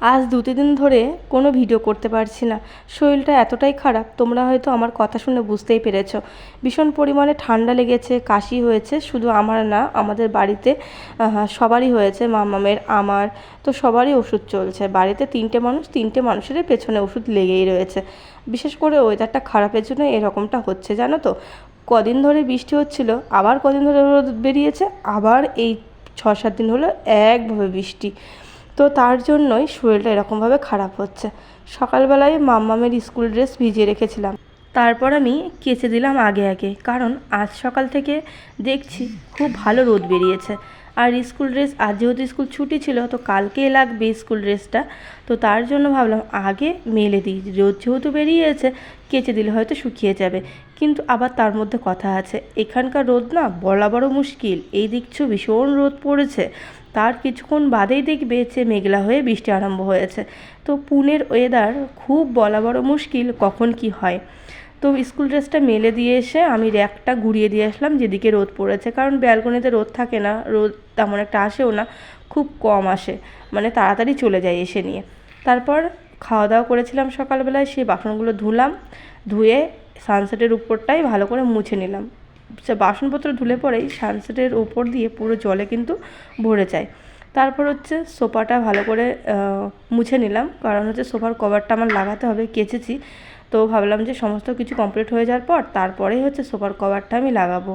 আজ দু তিন ধরে কোনো ভিডিও করতে পারছি না। শরীরটা এতটাই খারাপ, তোমরা হয়তো আমার কথা শুনে বুঝতেই পেরেছ। ভীষণ পরিমাণে ঠান্ডা লেগেছে, কাশি হয়েছে, শুধু আমার না, আমাদের বাড়িতে সবারই হয়েছে, মামামের, আমার, তো সবারই ওষুধ চলছে। বাড়িতে তিনটে মানুষ, তিনটে মানুষেরই পেছনে ওষুধ লেগেই রয়েছে। বিশেষ করে ওয়েদারটা খারাপের জন্য এরকমটা হচ্ছে, জানো তো? কদিন ধরে বৃষ্টি হচ্ছিল, আবার কদিন ধরে রোদ বেরিয়েছে, আবার এই ছ সাত দিন হলো একভাবে বৃষ্টি। তো তার জন্যই শরীরটা এরকমভাবে খারাপ হচ্ছে। সকালবেলায় মাম্মামের স্কুল ড্রেস ভিজিয়ে রেখেছিলাম। তারপর আমি কেচে দিলাম আগে আগে। কারণ আজ সকাল থেকে দেখছি খুব ভালো রোদ বেরিয়েছে। আর স্কুল ড্রেস আজ যেহেতু স্কুল ছুটি ছিল, তো কালকে লাগবে স্কুল ড্রেসটা। তো তার জন্য ভাবলাম, আগে মেলে দিই। রোদ যেহেতু বেরিয়েছে, কেচে দিলে হয়তো শুকিয়ে যাবে। কিন্তু আবার তার মধ্যে কথা আছে, এখানকার রোদ না বলা বড় মুশকিল। এই দেখছ ভীষণ রোদ পড়েছে। তার কিছুক্ষণ বাদেই দেখবে যে মেঘলা হয়ে বৃষ্টি আরম্ভ হয়েছে। তো পুনের ওয়েদার খুব বলা বড় মুশকিল, কখন কি হয়। তো স্কুল ড্রেসটা মেলে দিয়ে এসে আমি র্যাকটা ঘুরিয়ে দিয়ে আসলাম, যেদিকে রোদ পড়েছে। কারণ ব্যালকনিতে রোদ থাকে না, রোদ তেমন একটা আসেও না, খুব কম আসে। মানে তাড়াতাড়ি চলে যায় এসে নিয়ে। তারপর খাওয়া দাওয়া করেছিলাম সকালবেলায়, সেই বাসনগুলো ধুলাম, ধুয়ে সানসেটের উপরটাই ভালো করে মুছে নিলাম। বাসনপত্র ধুলে পরেই সানসেটের ওপর দিয়ে পুরো জলে কিন্তু ভরে যায়। তারপর হচ্ছে সোফাটা ভালো করে মুছে নিলাম। কারণ হচ্ছে সোফার কভারটা আমার লাগাতে হবে, কেচেছি। তো ভাবলাম যে সমস্ত কিছু কমপ্লিট হয়ে যাওয়ার পর তারপরেই হচ্ছে সোফার কভারটা আমি লাগাবো।